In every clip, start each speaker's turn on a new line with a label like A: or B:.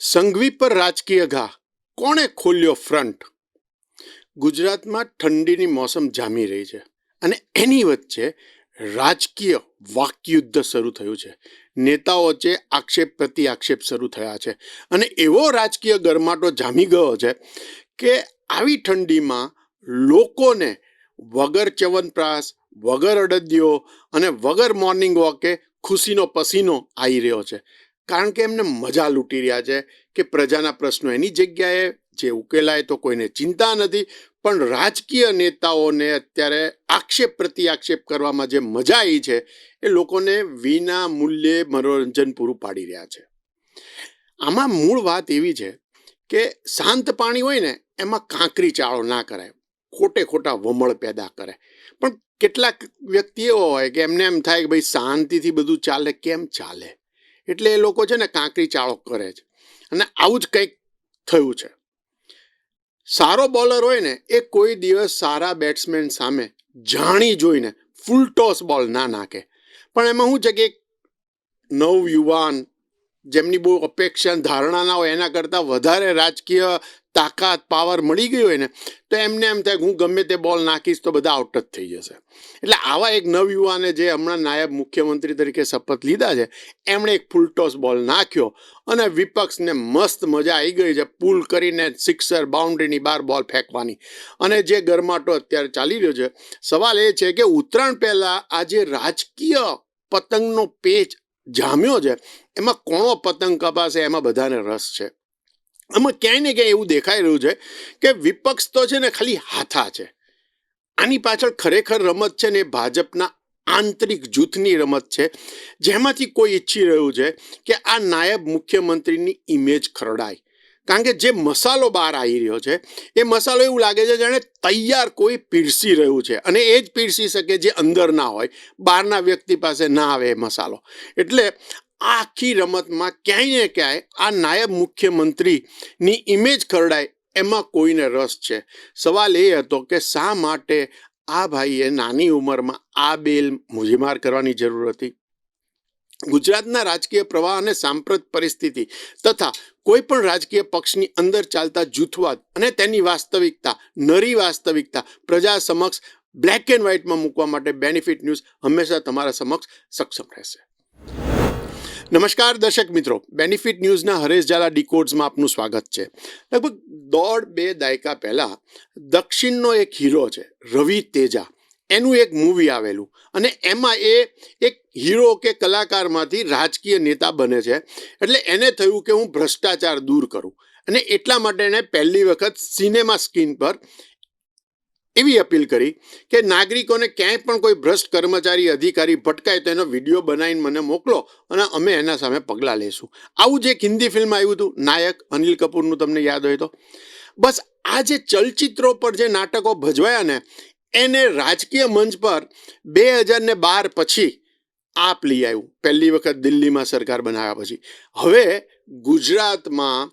A: સંઘવી પર રાજકીય ઘા. કોણે ખોલ્યો ફ્રન્ટ? ગુજરાતમાં ઠંડીની મોસમ જામી રહી છે અને એની વચ્ચે રાજકીય વાકયુદ્ધ શરૂ થયું છે. નેતાઓ વચ્ચે આક્ષેપ પ્રતિ આક્ષેપ શરૂ થયા છે અને એવો રાજકીય ગરમાટો જામી ગયો છે કે આવી ઠંડીમાં લોકોને વગર ચવનપ્રાસ વગર અડદિયો અને વગર મોર્નિંગ વોકે ખુશીનો પસીનો આવી રહ્યો છે. કારણ કે એમને મજા લૂંટી રહ્યા છે કે પ્રજાના પ્રશ્નો એની જગ્યાએ જે ઉકેલાય તો કોઈને ચિંતા નથી. પણ રાજકીય નેતાઓને અત્યારે આક્ષેપ પ્રતિ આક્ષેપ કરવામાં જે મજા આવી છે એ લોકોને વિના મૂલ્યે મનોરંજન પૂરું પાડી રહ્યા છે. આમાં મૂળ વાત એવી છે કે શાંત પાણી હોય ને એમાં કાંકરી ચાળો ના કરાય. ખોટે ખોટા વમળ પેદા કરે. પણ કેટલાક વ્યક્તિ એવો હોય કે એમને એમ થાય કે ભાઈ શાંતિથી બધું ચાલે, કેમ ચાલે? એટલે એ લોકો છે ને કાંકરી ચાળો કરે છે. અને આવું જ કંઈક થયું છે. સારો બોલર હોય ને, એ કોઈ દિવસ સારા બેટ્સમેન સામે જાણી જોઈને ફૂલ ટોસ બોલ ના નાખે. પણ એમાં શું છે કે નવ યુવાન, જેમની બહુ અપેક્ષા ધારણા ના હોય એના કરતાં વધારે રાજકીય તાકાત પાવર મળી ગઈ હોય ને, તો એમને એમ થાય હું ગમે તે બોલ નાખીશ તો બધા આઉટ જ થઈ જશે. એટલે આવા એક નવયુવાને જે હમણાં નાયબ મુખ્યમંત્રી તરીકે શપથ લીધા છે, એમણે એક ફૂલટોસ બોલ નાખ્યો અને વિપક્ષને મસ્ત મજા આવી ગઈ છે પુલ કરીને સિક્સર બાઉન્ડ્રીની બહાર બોલ ફેંકવાની. અને જે ગરમાટો અત્યારે ચાલી રહ્યો છે, સવાલ એ છે કે ઉત્તરાયણ પહેલાં આ જે રાજકીય પતંગનો પેચ જામ્યો છે, એમાં કોણો પતંગ કપાશે, એમાં બધાને રસ છે? આમાં ક્યાંય ને ક્યાંય એવું દેખાઈ રહ્યું છે કે વિપક્ષ તો છે ને ખાલી હાથા છે. આની પાછળ ખરેખર રમત છે ને ભાજપના આંતરિક જૂથની રમત છે, જેમાંથી કોઈ ઈચ્છી રહ્યું છે કે આ નાયબ મુખ્યમંત્રીની ઇમેજ ખરડાય. કારણ કે જે મસાલો બહાર આવી રહ્યો છે, એ મસાલો એવું લાગે છે જાણે તૈયાર કોઈ પીરસી રહ્યું છે. અને એ જ પીરસી શકે જે અંદર ના હોય, બહારના વ્યક્તિ પાસે ના આવે એ મસાલો. એટલે આખી રમતમાં ક્યાંય ને ક્યાંય આ નાયબ મુખ્યમંત્રીની ઇમેજ ખરડાય, એમાં કોઈને રસ છે? સવાલ એ હતો કે શા માટે આ ભાઈએ નાની ઉંમરમાં આ બેલ મુજીમાર કરવાની જરૂર હતી? ગુજરાતના રાજકીય પ્રવાહ અને સાંપ્રત પરિસ્થિતિ તથા કોઈ પણ રાજકીય પક્ષની અંદર ચાલતા જૂથવાદ અને તેની વાસ્તવિકતા, નરી વાસ્તવિકતા પ્રજા સમક્ષ બ્લેક એન્ડ વ્હાઇટમાં મૂકવા માટે બેનિફિટ ન્યૂઝ હંમેશા તમારા સમક્ષ સક્ષમ રહેશે. નમસ્કાર દર્શક મિત્રો. બેનિફિટ ન્યૂઝના હરેશ ઝાલા ડીકોડ્સમાં આપનું સ્વાગત છે. લગભગ દોઢ બે દાયકા પહેલાં દક્ષિણનો એક હીરો છે, રવિ તેજા. એનું એક મૂવી આવેલું અને એમાં એ એક હીરો કે કલાકારમાંથી રાજકીય નેતા બને છે. એટલે એને થયું કે હું ભ્રષ્ટાચાર દૂર કરું. અને એટલા માટે એણે પહેલી વખત સિનેમા સ્ક્રીન પર એવી અપીલ કરી કે નાગરિકોને ક્યાંય પણ કોઈ ભ્રષ્ટ કર્મચારી, અધિકારી ભટકાય તો એનો વીડિયો બનાવીને મને મોકલો અને અમે એના સામે પગલાં લેશું. આવું જે હિન્દી ફિલ્મ આવ્યું હતું, નાયક, અનિલ કપૂરનું તમને યાદ હોય તો. બસ આ જે ચલચિત્રો પર જે નાટકો ભજવાયા ને, એને રાજકીય મંચ પર બે હજાર ને બાર પછી આપ લઈ આવ્યું. પહેલી વખત દિલ્હીમાં સરકાર બનાવ્યા પછી. હવે ગુજરાતમાં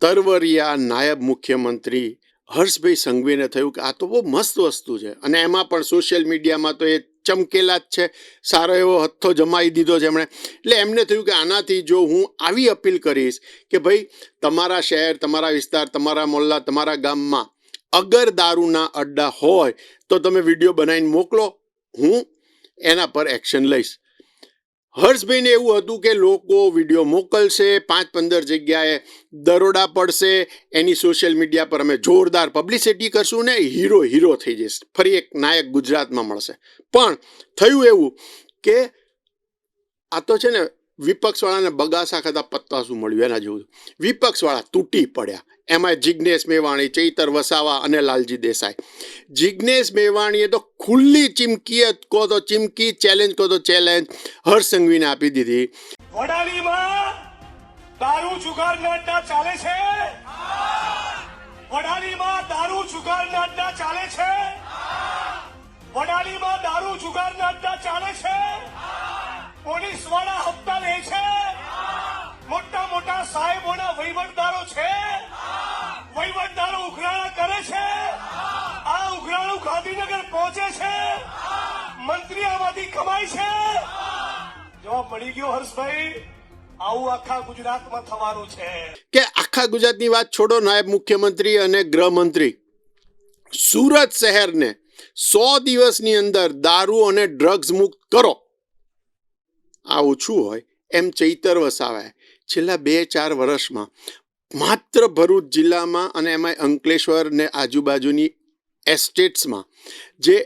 A: તરવરિયા નાયબ મુખ્યમંત્રી હર્ષભાઈ સંઘવીને થયું કે આ તો બહુ મસ્ત વસ્તુ છે. અને એમાં પણ સોશિયલ મીડિયામાં તો એ ચમકેલા જ છે. સારો એવો હથ્થો જમાવી દીધો છે એમણે. એટલે એમને થયું કે આનાથી જો હું આવી અપીલ કરીશ કે ભાઈ તમારા શહેર, તમારા વિસ્તાર, તમારા મોહલ્લા તમારા ગામમાં અગર દારૂના અડ્ડા હોય તો તમે વીડિયો બનાવીને મોકલો. હું એના પર એક્શન લઈશ. હર્ષભાઈને એવું હતું કે લોકો વીડિયો મોકલશે પાંચ પંદર જગ્યાએ દરોડા પડશે, એની સોશિયલ મીડિયા પર અમે જોરદાર પબ્લિસિટી કરશું ને હીરો હીરો થઈ જશે ફરી એક નાયક ગુજરાતમાં મળશે. પણ થયું એવું કે આ તો છે ને વિપક્ષવાળાને બગાસા ખાતા પત્તા શું મળ્યું, એના જેવું વિપક્ષવાળા તૂટી પડ્યા. એમાં જિજ્ઞેશ મેવાણી, ચૈતર વસાવા અને લાલજી દેસાઈ. જિજ્ઞેશ મેવાણીએ તો ખુલ્લી ચીમકી કહો તો ચીમકી ચેલેન્જ કહો તો ચેલેન્જ હર્ષ સંઘવીને આપી દીધી.
B: દારૂ જુગાર ચાલે છે? વડાલીમાં દારૂ જુગાર ચાલે છે? વડાલીમાં દારૂ જુગાર ચાલે છે? પોલીસવાળા હપ્તા લે છે? મોટા મોટા સાહેબોના વહીવટદારો છે? વહીવટદારો ઉઘરાણા કરે છે? આ ઉઘરાણું ગાંધીનગર પહોંચે છે? મંત્રી આમાંથી કમાય છે? જવાબ મળી ગયો હર્ષભાઈ, આવું આખા ગુજરાતમાં થવાનું છે.
A: કે આખા ગુજરાતની વાત છોડો નાયબ મુખ્યમંત્રી અને ગૃહમંત્રી. સુરત શહેરને સો દિવસની અંદર દારૂ અને ડ્રગ્સ મુક્ત કરો. આ ઓછું હોય એમ ચૈતર વસાવાએ છેલ્લા બે ચાર વર્ષમાં માત્ર ભરૂચ જિલ્લામાં અને એમાં અંકલેશ્વર ને આજુબાજુની એસ્ટેટ્સમાં જે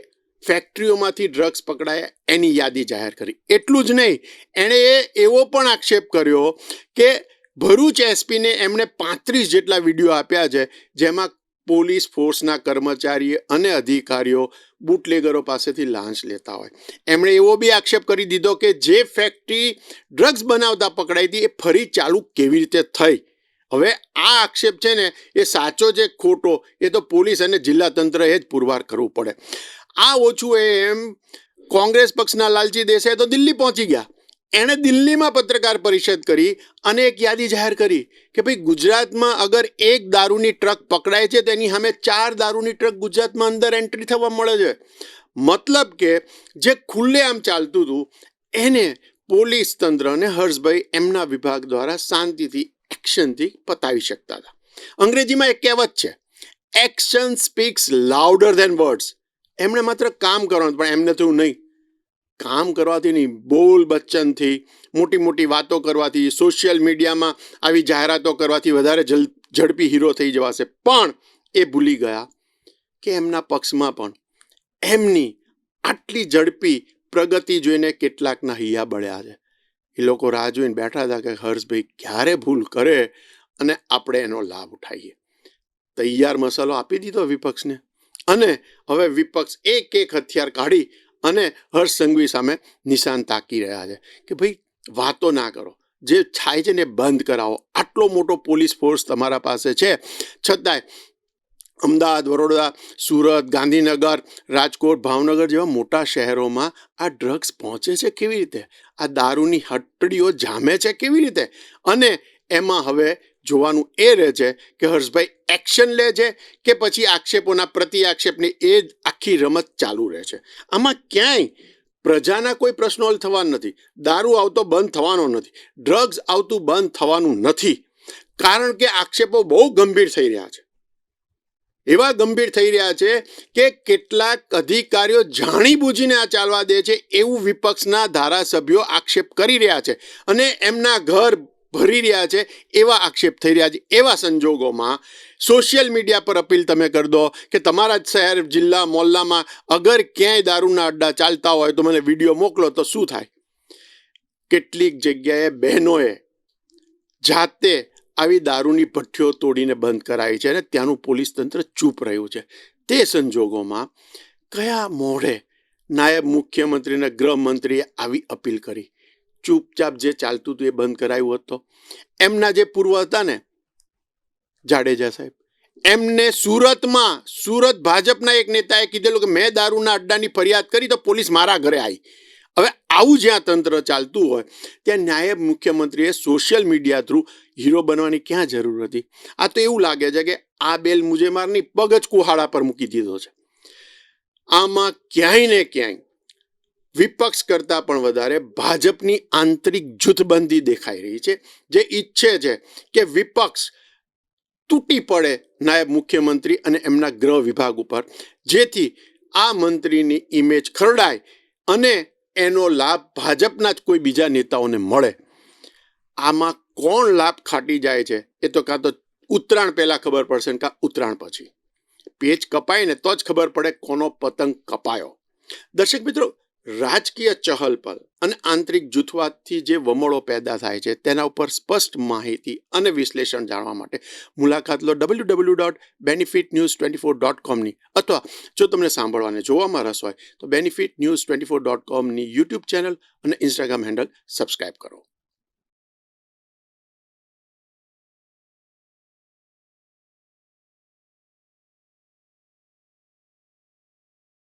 A: ફેક્ટરીઓમાંથી ડ્રગ્સ પકડાયા એની યાદી જાહેર કરી. એટલું જ નહીં, એણે એવો પણ આક્ષેપ કર્યો કે ભરૂચ એસપીને એમણે પાંત્રીસ જેટલા વીડિયો આપ્યા છે, જેમાં પોલીસ ફોર્સના કર્મચારી અને અધિકારીઓ બુટલેગરો પાસેથી લાંચ લેતા હોય. એમણે એવો બી આક્ષેપ કરી દીધો કે જે ફેક્ટરી ડ્રગ્સ બનાવતા પકડાઈ હતી એ ફરી ચાલુ કેવી રીતે થઈ? હવે આ આક્ષેપ છે ને, એ સાચો છે ખોટો? એ તો પોલીસ અને જિલ્લા તંત્રએ જ પુરવાર કરવું પડે. આ ઓછું એમ કોંગ્રેસ પક્ષના લાલજી દેસાઈ તો દિલ્હી પહોંચી ગયા. એણે દિલ્હીમાં પત્રકાર પરિષદ કરી અને એક યાદી જાહેર કરી કે ભાઈ ગુજરાતમાં અગર એક દારૂની ટ્રક પકડાય છે તેની સામે ચાર દારૂની ટ્રક ગુજરાતમાં અંદર એન્ટ્રી થવા મળે છે. મતલબ કે જે ખુલ્લે આમ ચાલતું હતું, એને પોલીસ તંત્ર અને હર્ષભાઈ એમના વિભાગ દ્વારા શાંતિથી, એક્શનથી પતાવી શકતા હતા. અંગ્રેજીમાં એક કહેવત છે action speaks louder than words એમણે માત્ર કામ કરવાનું પણ એમને થયું નહીં. કામ કરવાથી નહીં, બોલ બચ્ચનથી મોટી મોટી વાતો કરવાથી સોશિયલ મીડિયામાં આવી જાહેરાતો કરવાથી વધારે ઝડપી હીરો થઈ જવાશે પણ એ ભૂલી ગયા કે એમના પક્ષમાં પણ એમની આટલી ઝડપી પ્રગતિ જોઈને કેટલાકના હૈયા બળ્યા છે. એ લોકો રાહ જોઈને બેઠા હતા કે હર્ષભાઈ ક્યારે ભૂલ કરે અને આપણે એનો લાભ ઉઠાવીએ. તૈયાર મસાલો આપી દીધો વિપક્ષને. અને હવે વિપક્ષ એક એક હથિયાર કાઢી અને હર્ષ સંઘવી સામે નિશાન તાકી રહ્યા છે કે ભાઈ વાતો ના કરો. જે થાય છે ને બંધ કરાવો. આટલો મોટો પોલીસ ફોર્સ તમારા પાસે છે. છતાંય અમદાવાદ, વડોદરા, સુરત, ગાંધીનગર, રાજકોટ, ભાવનગર જેવા મોટા શહેરોમાં આ ડ્રગ્સ પહોંચે છે કેવી રીતે? આ દારૂની હટડીઓ જામે છે કેવી રીતે? અને એમાં હવે જોવાનું એ રહે છે કે હર્ષભાઈ એક્શન લે છે કે પછી આક્ષેપોના પ્રતિ આક્ષેપની એ જ આખી રમત ચાલુ રહે છે. આમાં ક્યાંય પ્રજાના કોઈ પ્રશ્નો હલ થવાના નથી. દારૂ આવતો બંધ થવાનો નથી. ડ્રગ્સ આવતું બંધ થવાનું નથી. કારણ કે આક્ષેપો બહુ ગંભીર થઈ રહ્યા છે. એવા ગંભીર થઈ રહ્યા છે કે કેટલાક અધિકારીઓ જાણીબૂજીને આ ચાલવા દે છે. એવું વિપક્ષના ધારાસભ્યો આક્ષેપ કરી રહ્યા છે. અને એમના ઘર ભરી રહ્યા છે, એવા આક્ષેપ થઈ રહ્યા છે, એવા સંજોગોમાં સોશિયલ મીડિયા પર અપીલ તમે કરી દો કે તમારા જ શહેર, જિલ્લા, મોહલ્લામાં અગર ક્યાંય દારૂના અડ્ડા ચાલતા હોય તો મને વીડિયો મોકલો, તો શું થાય? કેટલીક જગ્યાએ બહેનોએ જાતે આવી દારૂની ભઠ્ઠીઓ તોડીને બંધ કરાવી છે અને ત્યાંનું પોલીસ તંત્ર ચૂપ રહ્યું છે. તે સંજોગોમાં કયા મોઢે નાયબ મુખ્યમંત્રી અને ગૃહમંત્રીએ આવી અપીલ કરી? ચૂપચાપ જે ચાલતું હતું એ બંધ કરાયું હતો એમના જે પૂર્વ હતા ને, જાડેજા સાહેબ, એમને સુરતમાં, સુરત ભાજપના એક નેતાએ કીધેલું કે મેં દારૂના અડ્ડાની ફરિયાદ કરી તો પોલીસ મારા ઘરે આવી. હવે આવું જ્યાં તંત્ર ચાલતું હોય, ત્યાં નાયબ મુખ્યમંત્રીએ સોશિયલ મીડિયા થ્રુ હીરો બનવાની ક્યાં જરૂર હતી? આ તો એવું લાગે છે કે આ બેલ મુજે મારની પગ જ કુહાડા પર મૂકી દીધો છે. આમાં ક્યાંય ને ક્યાંય વિપક્ષ કરતાં પણ વધારે ભાજપની આંતરિક જૂથબંધી દેખાઈ રહી છે. જે ઈચ્છે છે કે વિપક્ષ તૂટી પડે નાયબ મુખ્યમંત્રી અને એમના ગૃહ વિભાગ ઉપર. જેથી આ મંત્રીની ઇમેજ ખરડાય અને એનો લાભ ભાજપના જ કોઈ બીજા નેતાઓને મળે. આમાં કોણ લાભ ખાટી જાય છે એ તો કાં તો ઉત્તરાયણ પહેલાં ખબર પડશે ને કાં ઉત્તરાયણ પછી. પેચ કપાય ને તો જ ખબર પડે કોનો પતંગ કપાયો. દર્શક મિત્રો રાજકીય ચહલપહલ અને આંતરિક જૂથવાદથી જે વમળો પેદા થાય છે, તેના ઉપર સ્પષ્ટ માહિતી અને વિશ્લેષણ જાણવા માટે મુલાકાત લો W W dot benefit news twenty four dot કોમની અથવા જો તમને સાંભળવાને જોવામાં રસ હોય, તો benefit news twenty four dot કોમની YouTube channel અને ઇન્સ્ટાગ્રામ હેન્ડલ સબસ્ક્રાઇબ કરો.